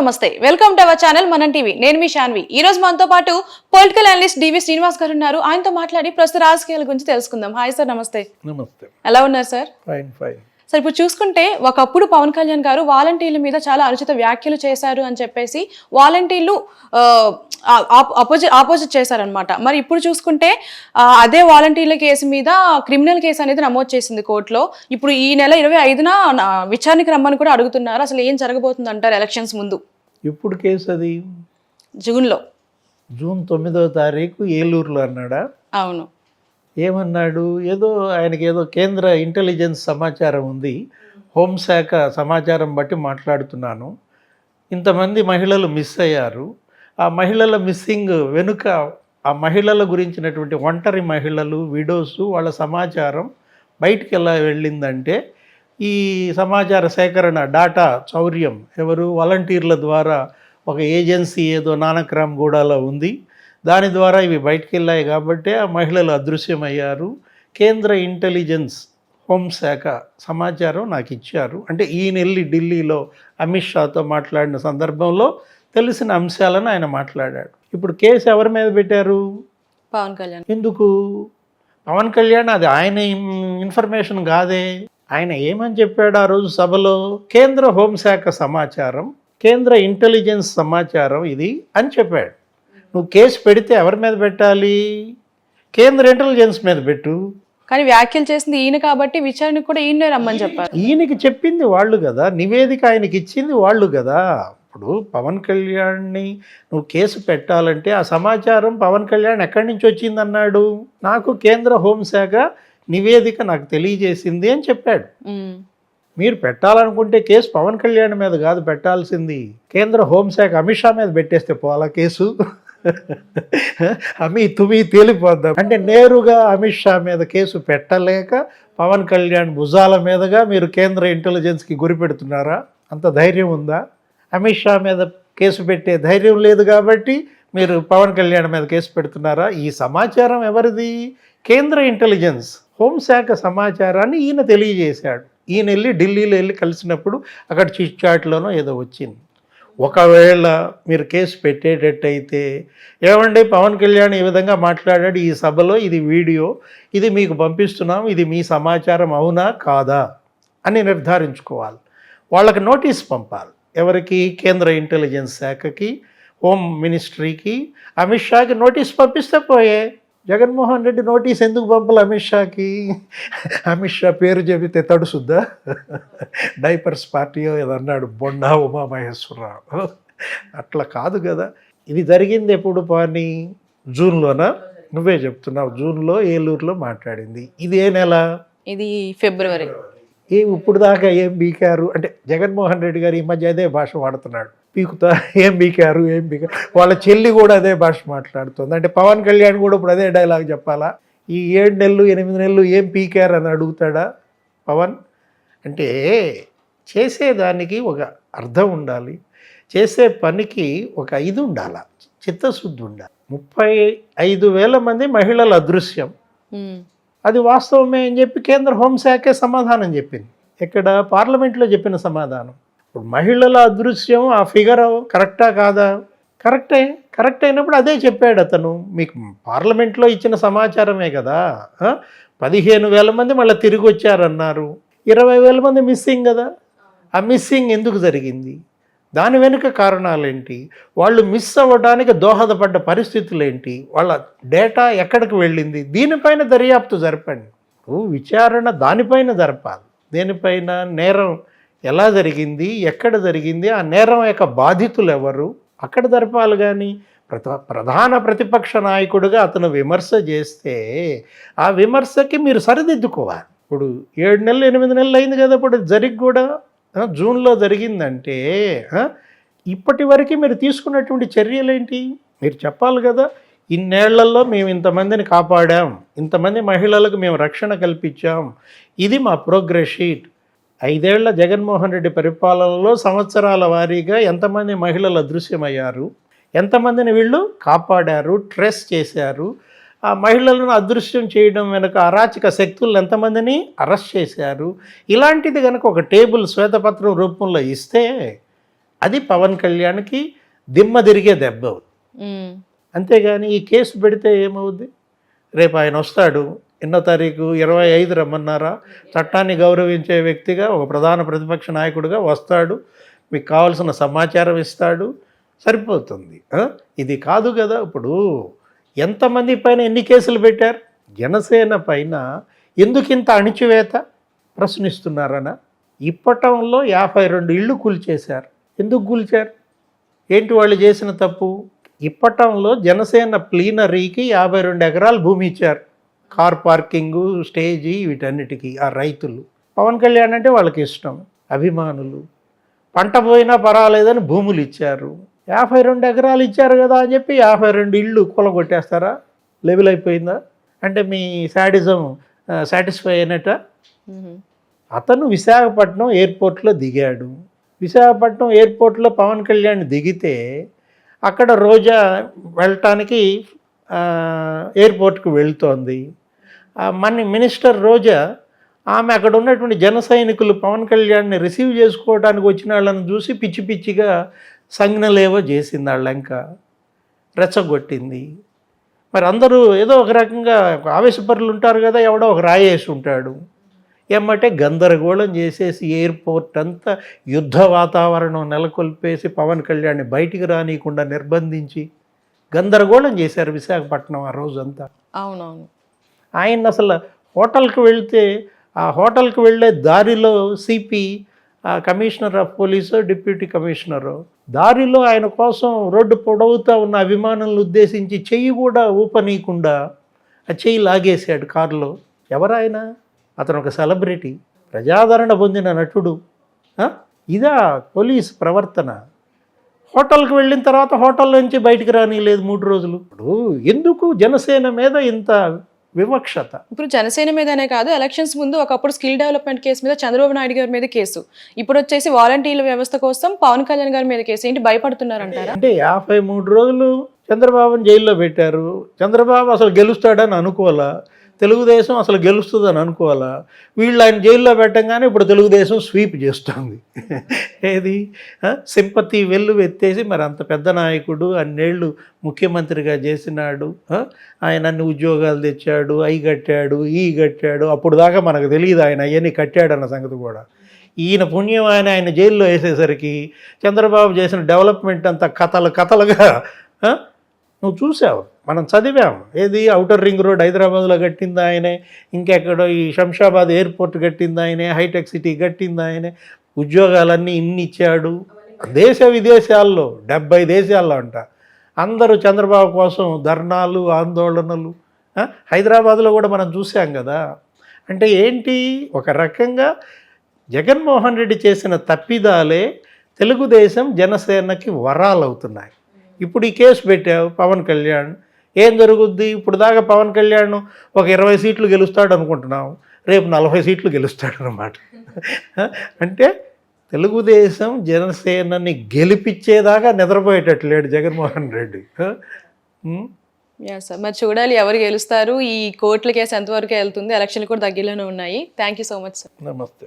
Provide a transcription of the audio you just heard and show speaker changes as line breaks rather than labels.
నమస్తే. Welcome to our channel Manam TV నేను మీ శాన్వి ఈ రోజు మనతో పాటు పొలిటికల్ అనలిస్ట్ డివి శ్రీనివాస్ గారు ఉన్నారు. ఆయనతో మాట్లాడి ప్రస్తుత రాజకీయాల గురించి తెలుసుకుందాం. హాయ్ సార్ నమస్తే.
నమస్తే.
ఎలా ఉన్నారు సార్
ఫైన్ ఫైన్
సార్ ఇప్పుడు చూసుకుంటే ఒకప్పుడు పవన్ కళ్యాణ్ గారు వాలంటీర్ల మీద చాలా అనుచిత వ్యాఖ్యలు చేశారు అని చెప్పేసి వాలంటీర్లు ఆపోజిట్ ఆపోజిట్ చేశారనమాట మరి ఇప్పుడు చూసుకుంటే అదే వాలంటీర్ల కేసు మీద క్రిమినల్ కేసు అనేది నమోదు చేసింది కోర్టులో. ఇప్పుడు ఈ నెల ఇరవై ఐదున విచారణకి రమ్మని కూడా అడుగుతున్నారు. అసలు ఏం జరగబోతుంది అంటారు ఎలక్షన్స్ ముందు?
ఇప్పుడు కేసు అది?
జూన్లో.
జూన్ తొమ్మిదవ తారీఖు ఏలూరులో అన్నాడా?
అవును.
ఏమన్నాడు? ఏదో ఆయనకి ఏదో కేంద్ర ఇంటెలిజెన్స్ సమాచారం ఉంది. హోంశాఖ సమాచారం బట్టి మాట్లాడుతున్నాను. ఇంతమంది మహిళలు మిస్ అయ్యారు. ఆ మహిళల మిస్సింగ్ వెనుక ఆ మహిళల గురించినటువంటి ఒంటరి మహిళలు విడోస్ వాళ్ళ సమాచారం బయటికి ఎలా వెళ్ళిందంటే ఈ సమాచార సేకరణ డాటా చౌర్యం ఎవరు? వాలంటీర్ల ద్వారా ఒక ఏజెన్సీ ఏదో నానక్రామ్ గూడాలో ఉంది. దాని ద్వారా ఇవి బయటికి వెళ్ళాయి కాబట్టి ఆ మహిళలు అదృశ్యమయ్యారు. కేంద్ర ఇంటెలిజెన్స్ హోంశాఖ సమాచారం నాకు ఇచ్చారు. అంటే ఈయన వెళ్ళి ఢిల్లీలో అమిత్ షాతో మాట్లాడిన సందర్భంలో తెలిసిన అంశాలను ఆయన మాట్లాడాడు. ఇప్పుడు కేసు ఎవరి మీద పెట్టారు?
పవన్ కళ్యాణ్.
ఎందుకు? పవన్ కళ్యాణ్ అది ఆయన ఇన్- ఇన్ఫర్మేషన్ కాదే. ఆయన ఏమని చెప్పాడు ఆ రోజు సభలో? కేంద్ర హోంశాఖ సమాచారం కేంద్ర ఇంటెలిజెన్స్ సమాచారం ఇది అని చెప్పాడు. నువ్వు కేసు పెడితే ఎవరి మీద పెట్టాలి? కేంద్ర ఇంటెలిజెన్స్ మీద పెట్టు.
కానీ వ్యాఖ్యలు చేసింది ఈయన కాబట్టి విచారణకు కూడా ఈయనే రమ్మని చెప్పారు.
ఈయనకి చెప్పింది వాళ్ళు కదా నివేదిక ఆయనకి ఇచ్చింది వాళ్ళు కదా. ఇప్పుడు పవన్ కళ్యాణ్ని నువ్వు కేసు పెట్టాలంటే ఆ సమాచారం పవన్ కళ్యాణ్ ఎక్కడి నుంచి వచ్చిందన్నాడు? నాకు కేంద్ర హోంశాఖ నివేదిక నాకు తెలియజేసింది అని చెప్పాడు. మీరు పెట్టాలనుకుంటే కేసు పవన్ కళ్యాణ్ మీద కాదు పెట్టాల్సింది కేంద్ర హోంశాఖ అమిత్ షా మీద పెట్టేస్తే పోవాలా కేసు? అమీ తుమి తేలిపోద్దాం. అంటే నేరుగా అమిత్ షా మీద కేసు పెట్టలేక పవన్ కళ్యాణ్ భుజాల మీదుగా మీరు కేంద్ర ఇంటెలిజెన్స్కి గురి పెడుతున్నారా? అంత ధైర్యం ఉందా? అమిత్ షా మీద కేసు పెట్టే ధైర్యం లేదు కాబట్టి మీరు పవన్ కళ్యాణ్ మీద కేసు పెడుతున్నారా? ఈ సమాచారం ఎవరిది? కేంద్ర ఇంటెలిజెన్స్ హోంశాఖ సమాచారాన్ని ఈయన తెలియజేశాడు. ఈయన వెళ్ళి ఢిల్లీలో వెళ్ళి కలిసినప్పుడు అక్కడ చిట్ చాట్లోనో ఏదో వచ్చింది. ఒకవేళ మీరు కేసు పెట్టేటట్టయితే ఏమండి పవన్ కళ్యాణ్ ఈ విధంగా మాట్లాడాడు ఈ సభలో ఇది వీడియో ఇది మీకు పంపిస్తున్నాం ఇది మీ సమాచారం అవునా కాదా అని నిర్ధారించుకోవాలి. వాళ్ళకి నోటీస్ పంపాలి. ఎవరికి? కేంద్ర ఇంటెలిజెన్స్ శాఖకి హోమ్ మినిస్ట్రీకి. అమిత్ షాకి నోటీస్ పంపిస్తే పోయే. జగన్మోహన్ రెడ్డి నోటీస్ ఎందుకు పంపాలి అమిత్ షాకి? అమిత్ షా పేరు చెబితే తడుసుద్దా? డైపర్స్ పార్టీ ఏదో అన్నాడు బొండా ఉమామహేశ్వరరావు. అట్లా కాదు కదా. ఇది జరిగింది ఎప్పుడు పని జూన్లోనా? నువ్వే చెప్తున్నావు. జూన్లో ఏలూరులో మాట్లాడింది. ఇది ఏ నెల?
ఇది ఫిబ్రవరి.
ఏ ఇప్పుడు దాకా ఏం బీకారు? అంటే జగన్మోహన్ రెడ్డి గారు ఈ మధ్య అదే భాష వాడుతున్నాడు. పీకుతా ఏం బీకారు ఏం బీకారు వాళ్ళ చెల్లి కూడా అదే భాష మాట్లాడుతుంది. అంటే పవన్ కళ్యాణ్ కూడా ఇప్పుడు అదే డైలాగ్ చెప్పాలా? ఈ ఏడు నెలలు ఎనిమిది నెలలు ఏం పీకారు అని అడుగుతాడా పవన్? అంటే చేసేదానికి ఒక అర్థం ఉండాలి. చేసే పనికి ఒక ఇది ఉండాలి చిత్తశుద్ధి ఉండాలి. ముప్పై ఐదు వేల మంది మహిళల అదృశ్యం. అది వాస్తవమే అని చెప్పి కేంద్ర హోంశాఖే సమాధానం చెప్పింది. ఇక్కడ పార్లమెంట్లో చెప్పిన సమాధానం. ఇప్పుడు మహిళల అదృశ్యం ఆ ఫిగర్ కరెక్టా కాదా? కరెక్టే కరెక్ట్ అయినప్పుడు అదే చెప్పాడు అతను. మీకు పార్లమెంట్లో ఇచ్చిన సమాచారమే కదా పదిహేను వేల మంది మళ్ళీ తిరిగి వచ్చారన్నారు. ఇరవై వేల మంది మిస్సింగ్ కదా. ఆ మిస్సింగ్ ఎందుకు జరిగింది? దాని వెనుక కారణాలేంటి? వాళ్ళు మిస్ అవ్వడానికి దోహదపడ్డ పరిస్థితులు ఏంటి వాళ్ళ డేటా ఎక్కడికి వెళ్ళింది? దీనిపైన దర్యాప్తు జరపండి. విచారణ దానిపైన జరపాలి. దేనిపైన? నేరం ఎలా జరిగింది ఎక్కడ జరిగింది ఆ నేరం యొక్క బాధితులు ఎవరు అక్కడ జరపాలి కానీ ప్రధా ప్రధాన ప్రతిపక్ష నాయకుడిగా అతను విమర్శ చేస్తే ఆ విమర్శకి మీరు సరిదిద్దుకోవాలి. ఇప్పుడు ఏడు నెలలు ఎనిమిది నెలలు అయింది కదా ఇప్పుడు జరిగి కూడా జూన్లో జరిగిందంటే ఇప్పటి వరకు మీరు తీసుకున్నటువంటి చర్యలు ఏంటి మీరు చెప్పాలి కదా ఇన్నేళ్ళలో మేము ఇంతమందిని కాపాడాం ఇంతమంది మహిళలకు మేము రక్షణ కల్పించాం ఇది మా ప్రోగ్రెస్ షీట్. ఐదేళ్ళ జగన్మోహన్ రెడ్డి పరిపాలనలో సంవత్సరాల వారీగా ఎంతమంది మహిళలు అదృశ్యమయ్యారు? ఎంతమందిని వీళ్ళు కాపాడారు ట్రెస్ చేశారు? ఆ మహిళలను అదృశ్యం చేయడం వెనుక అరాచక శక్తులను ఎంతమందిని అరెస్ట్ చేశారు? ఇలాంటిది కనుక ఒక టేబుల్ శ్వేతపత్రం రూపంలో ఇస్తే అది పవన్ కళ్యాణ్కి దిమ్మ తిరిగే దెబ్బ. అంతేగాని ఈ కేసు పెడితే ఏమవుద్ది? రేపు ఆయన వస్తాడు ఎన్నో తారీఖు ఇరవై ఐదు రమ్మన్నారా? చట్టాన్ని గౌరవించే వ్యక్తిగా ఒక ప్రధాన ప్రతిపక్ష నాయకుడిగా వస్తాడు. మీకు కావాల్సిన సమాచారం ఇస్తాడు. సరిపోతుంది. ఇది కాదు కదా. ఇప్పుడు ఎంతమంది పైన ఎన్ని కేసులు పెట్టారు? జనసేన పైన ఎందుకు ఇంత అణిచివేత? ప్రశ్నిస్తున్నారనా? ఇప్పటంలో యాభై రెండు ఇళ్ళు కూల్చేశారు. ఎందుకు కూల్చారు? ఏంటి వాళ్ళు చేసిన తప్పు? ఇప్పటంలో జనసేన ప్లీనరీకి యాభై రెండు ఎకరాలు భూమి ఇచ్చారు. కార్ పార్కింగు స్టేజీ వీటన్నిటికీ ఆ రైతులు. పవన్ కళ్యాణ్ అంటే వాళ్ళకి ఇష్టం. అభిమానులు. పంట పోయినా పర్వాలేదని భూములు ఇచ్చారు. యాభై రెండు ఎకరాలు ఇచ్చారు కదా అని చెప్పి యాభై రెండు ఇళ్ళు కూలగొట్టేస్తారా? లెవెల్ అయిపోయిందా? అంటే మీ శాడిజం సాటిస్ఫై అయినట్ట? అతను విశాఖపట్నం ఎయిర్పోర్ట్లో దిగాడు. విశాఖపట్నం ఎయిర్పోర్ట్లో పవన్ కళ్యాణ్ దిగితే అక్కడ రోజా వెళ్ళటానికి ఎయిర్పోర్ట్కి వెళ్తోంది. మన మినిస్టర్ రోజా ఆమె అక్కడ ఉన్నటువంటి జన సైనికులు పవన్ కళ్యాణ్ని రిసీవ్ చేసుకోవడానికి వచ్చిన వాళ్ళని చూసి పిచ్చి పిచ్చిగా సంజ్ఞలేవో చేసింది వాళ్ళంక రెచ్చగొట్టింది. మరి అందరూ ఏదో ఒక రకంగా ఆవేశపరులు ఉంటారు కదా ఎవడో ఒక రాయేసి ఉంటాడు. ఏమంటే గందరగోళం చేసేసి ఎయిర్పోర్ట్ అంతా యుద్ధ వాతావరణం నెలకొల్పేసి పవన్ కళ్యాణ్ని బయటికి రానియకుండా నిర్బంధించి గందరగోళం చేశారు విశాఖపట్నం ఆ రోజంతా.
అవునవును.
ఆయన అసలు హోటల్కి వెళ్తే ఆ హోటల్కి వెళ్ళే దారిలో CP commissioner of police deputy commissioner. దారిలో ఆయన కోసం రోడ్డు పొడవుతా ఉన్న అభిమానులను ఉద్దేశించి చెయ్యి కూడా ఊపనీయకుండా ఆ చెయ్యి లాగేశాడు కారులో. ఎవరాయన? అతను ఒక సెలబ్రిటీ ప్రజాదరణ పొందిన నటుడు. ఇదా పోలీస్ ప్రవర్తన. హోటల్కి వెళ్ళిన తర్వాత హోటల్ నుంచి బయటికి రానిలేదు మూడు రోజులు. ఇప్పుడు ఎందుకు జనసేన మీద ఇంత వివక్షత.
ఇప్పుడు జనసేన మీదనే కాదు ఎలక్షన్స్ ముందు ఒకప్పుడు స్కిల్ డెవలప్మెంట్ కేసు మీద చంద్రబాబు నాయుడు గారి మీద కేసు. ఇప్పుడు వచ్చేసి వాలంటీర్ల వ్యవస్థ కోసం పవన్ కళ్యాణ్ గారి మీద కేసు. ఏంటి భయపడుతున్నారంటారా?
అంటే యాభై మూడు రోజులు చంద్రబాబుని జైల్లో పెట్టారు. చంద్రబాబు అసలు గెలుస్తాడని అనుకోవాలా? తెలుగుదేశం అసలు గెలుస్తుందని అనుకోవాలా? వీళ్ళు ఆయన జైల్లో పెట్టంగానే ఇప్పుడు తెలుగుదేశం స్వీప్ చేస్తుంది. ఏది? సింపతి వెళ్ళు ఎత్తేసి మరి అంత పెద్ద నాయకుడు అన్నేళ్ళు ముఖ్యమంత్రిగా చేసినాడు ఆయన అన్ని ఉద్యోగాలు తెచ్చాడు అయి కట్టాడు ఈ కట్టాడు అప్పుడు దాకా మనకు తెలియదు ఆయన అవన్నీ కట్టాడన్న సంగతి కూడా. ఈయన పుణ్యం ఆయన ఆయన జైల్లో వేసేసరికి చంద్రబాబు చేసిన డెవలప్మెంట్ అంతా కథలు కథలుగా నువ్వు చూసావు మనం చదివాం. ఏది? అవుటర్ రింగ్ రోడ్ హైదరాబాద్లో కట్టింది ఆయనే ఇంకెక్కడో ఈ శంషాబాద్ ఎయిర్పోర్ట్ కట్టింది ఆయనే హైటెక్ సిటీ కట్టింది ఆయనే ఉద్యోగాలన్నీ ఇన్ని ఇచ్చాడు. దేశ విదేశాల్లో డెబ్బై దేశాల్లో అంట. అందరూ చంద్రబాబు కోసం ధర్నాలు ఆందోళనలు హైదరాబాద్లో కూడా మనం చూసాం కదా. అంటే ఏంటి? ఒక రకంగా జగన్మోహన్ రెడ్డి చేసిన తప్పిదాలే తెలుగుదేశం జనసేనకి వరాలవుతున్నాయి. ఇప్పుడు ఈ కేసు పెట్టావు పవన్ కళ్యాణ్. ఏం జరుగుద్ది? ఇప్పుడు దాకా పవన్ కళ్యాణ్ ఒక ఇరవై సీట్లు గెలుస్తాడు అనుకుంటున్నాం రేపు నలభై సీట్లు గెలుస్తాడు అనమాట అంటే తెలుగుదేశం జనసేనని గెలిపించేదాకా నిద్రపోయేటట్లేడు జగన్మోహన్ రెడ్డి.
సార్ మరి చూడాలి ఎవరు గెలుస్తారు. ఈ కోర్టుల కేసు ఎంతవరకు వెళ్తుంది? ఎలక్షన్లు కూడా దగ్గరలోనే ఉన్నాయి. Thank you so much sir
నమస్తే.